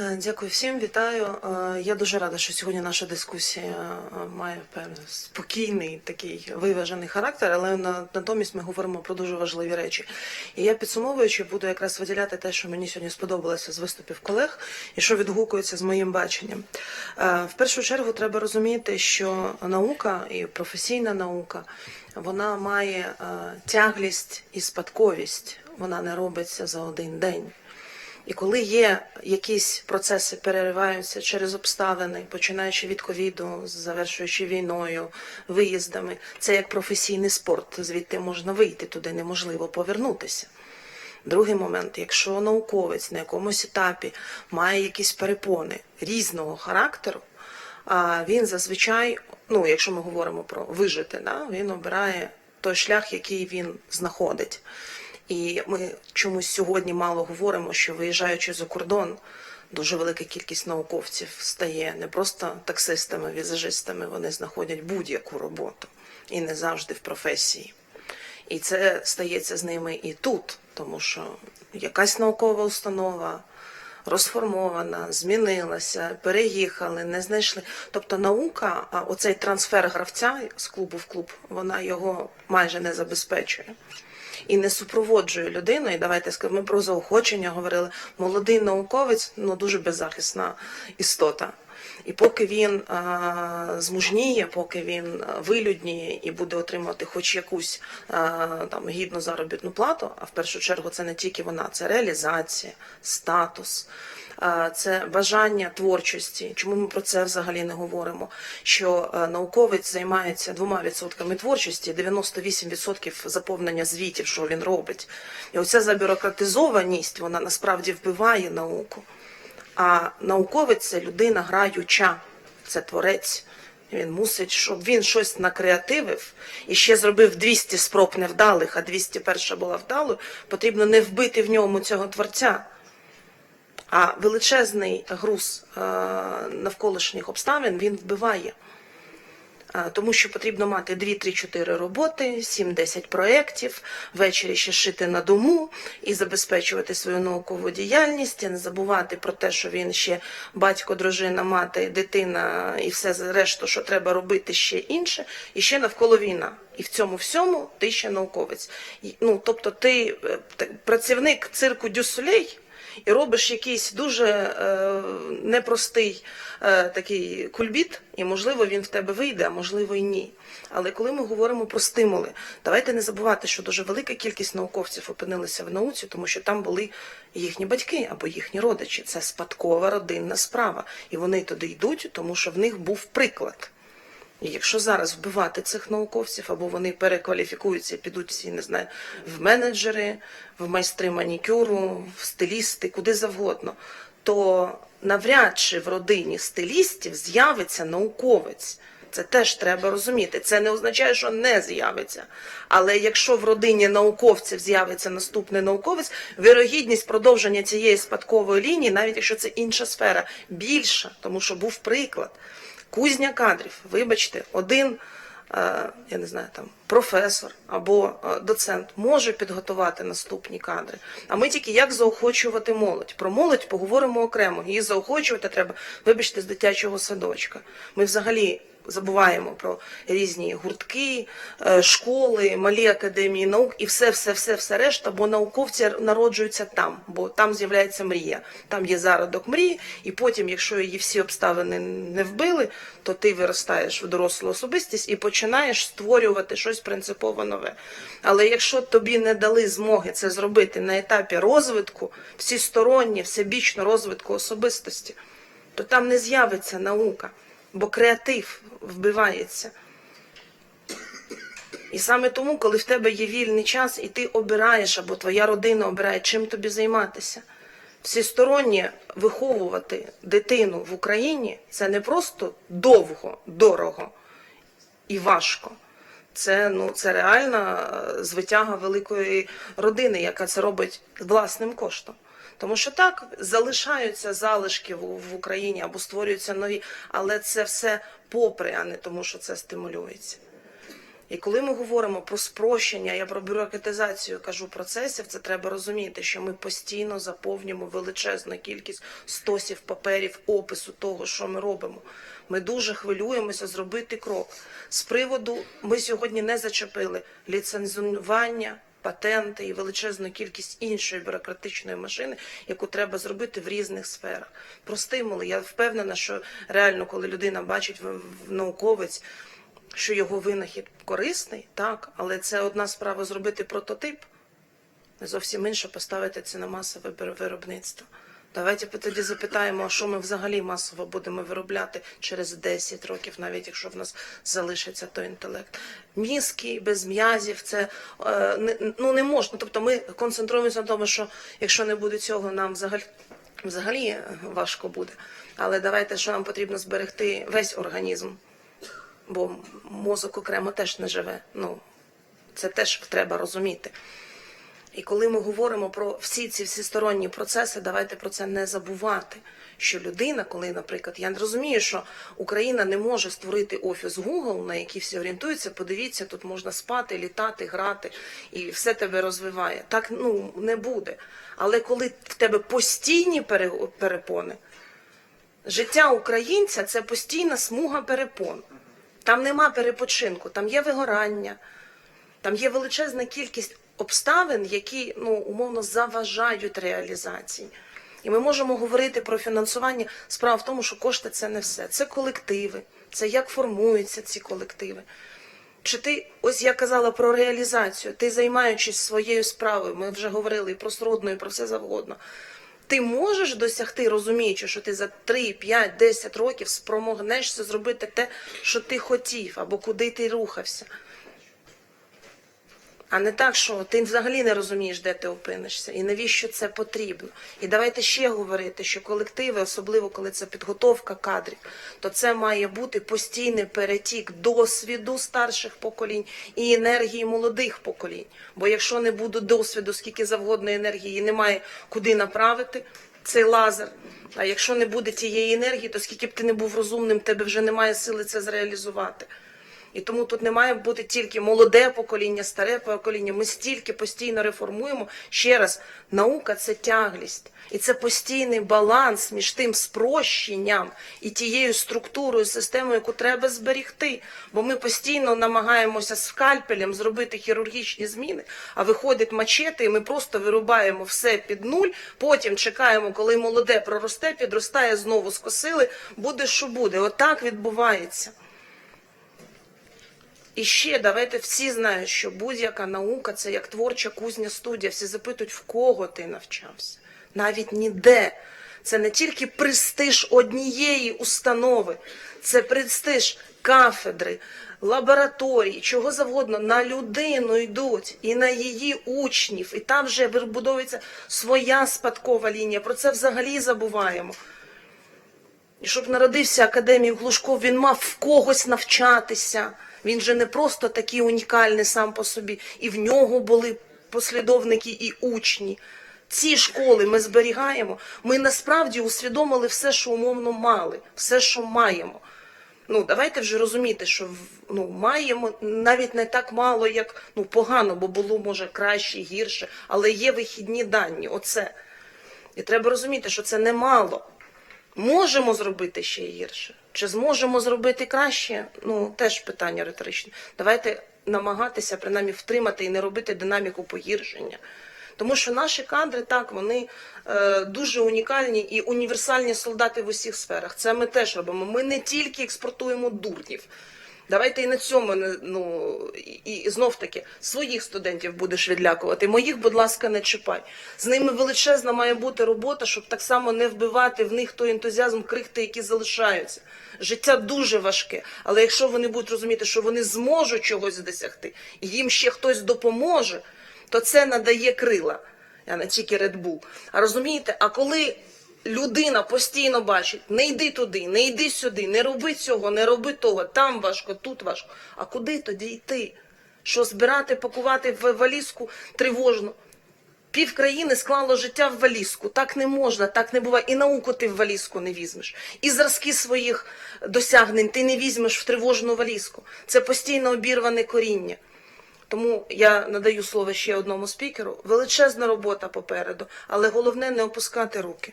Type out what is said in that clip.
Е, Дякую всім, вітаю. Е, Я дуже рада, що сьогодні наша дискусія е, має певний спокійний такий виважений характер, але натомість ми говоримо про дуже важливі речі. І я підсумовуючи, буду якраз виділяти те, що мені сьогодні сподобалося з виступів колег і що відгукується з моїм баченням. В першу чергу треба розуміти, що наука і професійна наука вона має тяглість і спадковість. Вона не робиться за один день. І коли є якісь процеси перериваються через обставини, починаючи від ковіду, завершуючи війною, виїздами, це як професійний спорт. Звідти можна вийти, туди неможливо повернутися. Другий момент, якщо науковець на якомусь етапі має якісь перепони різного характеру, він зазвичай, ну якщо ми говоримо про вижити, да, він обирає той шлях, який він знаходить. І ми чомусь сьогодні мало говоримо, що виїжджаючи за кордон, дуже велика кількість науковців стає не просто таксистами, візажистами, вони знаходять будь-яку роботу і не завжди в професії. І це стається з ними і тут, тому що якась наукова установа розформована, змінилася, переїхали, не знайшли. Тобто наука, а оцей трансфер гравця з клубу в клуб, вона його майже не забезпечує. І не супроводжує людину. І давайте скажемо, про заохочення говорили. Молодий науковець ну дуже беззахисна істота. І поки він а, змужніє, поки він а, вилюдніє і буде отримувати хоч якусь а, там гідну заробітну плату, а в першу чергу це не тільки вона, це реалізація, статус. Це бажання творчості. Чому ми про це взагалі не говоримо? Що е, науковець займається двома відсотками творчості, 98% заповнення звітів, що він робить. І оця забюрократизованість, вона насправді вбиває науку. А науковець це людина граюча, це творець. Він мусить, щоб він щось накреативив і ще зробив 200 спроб невдалих, а 201 була вдалою, потрібно не вбити в ньому цього творця. А величезний груз е, навколишніх обставин він вбиває. Тому що потрібно мати 2-3-4 роботи, 7-10 проєктів, ввечері ще шити на дому і забезпечувати свою наукову діяльність, і не забувати про те, що він ще батько, дружина, мати, дитина і все решту, що треба робити ще інше, і ще навколо війна. І в цьому всьому ти ще науковець. Ну, тобто ти е, працівник цирку Дюсулей, і робиш якийсь дуже е, непростий е, такий кульбіт, і можливо він в тебе вийде, а можливо і ні. Але коли ми говоримо про стимули, давайте не забувати, що дуже велика кількість науковців опинилися в науці, тому що там були їхні батьки або їхні родичі. Це спадкова родинна справа, і вони туди йдуть, тому що в них був приклад. І якщо зараз вбивати цих науковців, або вони перекваліфікуються підуть всі, не знаю, в менеджери, в майстри манікюру, в стилісти, куди завгодно, то навряд чи в родині стилістів з'явиться науковець. Це теж треба розуміти. Це не означає, що не з'явиться. Але якщо в родині науковців з'явиться наступний науковець, вирогідність продовження цієї спадкової лінії, навіть якщо це інша сфера, більша, тому що був приклад. Кузня кадрів, вибачте, один, е, я не знаю, там професор або е, доцент може підготувати наступні кадри. А ми тільки як заохочувати молодь. Про молодь поговоримо окремо. Її заохочувати треба, вибачте, з дитячого садочка. Ми взагалі забуваємо про різні гуртки, е, школи, малі академії наук і все, все, все, все решта, бо науковці народжуються там, бо там з'являється мрія. Там є зародок мрії, і потім, якщо її всі обставини не вбили, то ти виростаєш в дорослу особистість і починаєш створювати щось принципово нове. Але якщо тобі не дали змоги це зробити на етапі розвитку, всісторонні, всебічно розвитку особистості, то там не з'явиться наука, бо креатив вбивається. І саме тому, коли в тебе є вільний час, і ти обираєш, або твоя родина обирає, чим тобі займатися. Всістороннє виховувати дитину в Україні це не просто довго, дорого і важко. Це, ну, це реальна е, звитяга великої родини, яка це робить власним коштом. Тому що так залишаються залишки в, Україні або створюються нові, але це все попри, а не тому, що це стимулюється. І коли ми говоримо про спрощення, я про бюрократизацію кажу процесів, це треба розуміти, що ми постійно заповнюємо величезну кількість стосів паперів опису того, що ми робимо. Ми дуже хвилюємося зробити крок. З приводу ми сьогодні не зачепили ліцензування, патенти і величезну кількість іншої бюрократичної машини, яку треба зробити в різних сферах. Про стимули. Я впевнена, що реально, коли людина бачить науковець, що його винахід корисний, так, але це одна справа зробити прототип, зовсім інша поставити це на масове вир- виробництво. Давайте тоді запитаємо, що ми взагалі масово будемо виробляти через 10 років, навіть якщо в нас залишиться той інтелект. Мізки без м'язів, це е, ну, не можна. Тобто ми концентруємося на тому, що якщо не буде цього, нам взагалі, взагалі е, важко буде. Але давайте, що нам потрібно зберегти весь організм бо мозок окремо теж не живе. Ну, це теж треба розуміти. І коли ми говоримо про всі ці всісторонні процеси, давайте про це не забувати. Що людина, коли, наприклад, я розумію, що Україна не може створити офіс Google, на який всі орієнтуються, подивіться, тут можна спати, літати, грати, і все тебе розвиває. Так ну не буде. Але коли в тебе постійні перепони, життя українця це постійна смуга перепон. Там нема перепочинку, там є вигорання, там є величезна кількість обставин, які ну, умовно заважають реалізації. І ми можемо говорити про фінансування. Справа в тому, що кошти це не все. Це колективи, це як формуються ці колективи. Чи ти, ось я казала про реалізацію, ти займаючись своєю справою, ми вже говорили і про сродну, і про все завгодно. Ти можеш досягти, розуміючи, що ти за 3, 5, 10 років спромогнешся зробити те, що ти хотів, або куди ти рухався. А не так, що ти взагалі не розумієш, де ти опинишся, і навіщо це потрібно. І давайте ще говорити, що колективи, особливо коли це підготовка кадрів, то це має бути постійний перетік досвіду старших поколінь і енергії молодих поколінь. Бо якщо не буде досвіду, скільки завгодно енергії, немає куди направити цей лазер. А якщо не буде тієї енергії, то скільки б ти не був розумним, тебе вже немає сили це зреалізувати. І тому тут не має бути тільки молоде покоління, старе покоління. Ми стільки постійно реформуємо. Ще раз, наука це тяглість. І це постійний баланс між тим спрощенням і тією структурою, системою, яку треба зберігти. Бо ми постійно намагаємося скальпелем зробити хірургічні зміни, а виходить мачети, і ми просто вирубаємо все під нуль. Потім чекаємо, коли молоде проросте, підростає, знову скосили, буде що буде. Отак відбувається. І ще давайте всі знають, що будь-яка наука це як творча кузня студія. Всі запитують, в кого ти навчався. Навіть ніде. Це не тільки престиж однієї установи, це престиж кафедри, лабораторії, чого завгодно. На людину йдуть і на її учнів. І там вже вибудовується своя спадкова лінія. Про це взагалі забуваємо. І щоб народився академік Глушков, він мав в когось навчатися. Він же не просто такий унікальний сам по собі. І в нього були послідовники і учні. Ці школи ми зберігаємо. Ми насправді усвідомили все, що умовно мали, все, що маємо. Ну, давайте вже розуміти, що ну, маємо навіть не так мало, як ну, погано, бо було може краще, гірше, але є вихідні дані. Оце. І треба розуміти, що це немало. Можемо зробити ще гірше. Чи зможемо зробити краще? Ну, теж питання риторичне. Давайте намагатися принаймні втримати і не робити динаміку погіршення. Тому що наші кадри так, вони е, дуже унікальні і універсальні солдати в усіх сферах. Це ми теж робимо. Ми не тільки експортуємо дурнів. Давайте і на цьому ну і, і знов таки своїх студентів будеш відлякувати. Моїх, будь ласка, не чіпай. З ними величезна має бути робота, щоб так само не вбивати в них той ентузіазм, крихти, які залишаються. Життя дуже важке, але якщо вони будуть розуміти, що вони зможуть чогось досягти, і їм ще хтось допоможе, то це надає крила. Я не тільки Red Bull. А розумієте, а коли людина постійно бачить, не йди туди, не йди сюди, не роби цього, не роби того, там важко, тут важко. А куди тоді йти? Що збирати, пакувати в валізку тривожну? Пів країни склало життя в валізку. Так не можна, так не буває. І науку ти в валізку не візьмеш. І зразки своїх досягнень ти не візьмеш в тривожну валізку. Це постійно обірване коріння. Тому я надаю слово ще одному спікеру. Величезна робота попереду, але головне не опускати руки.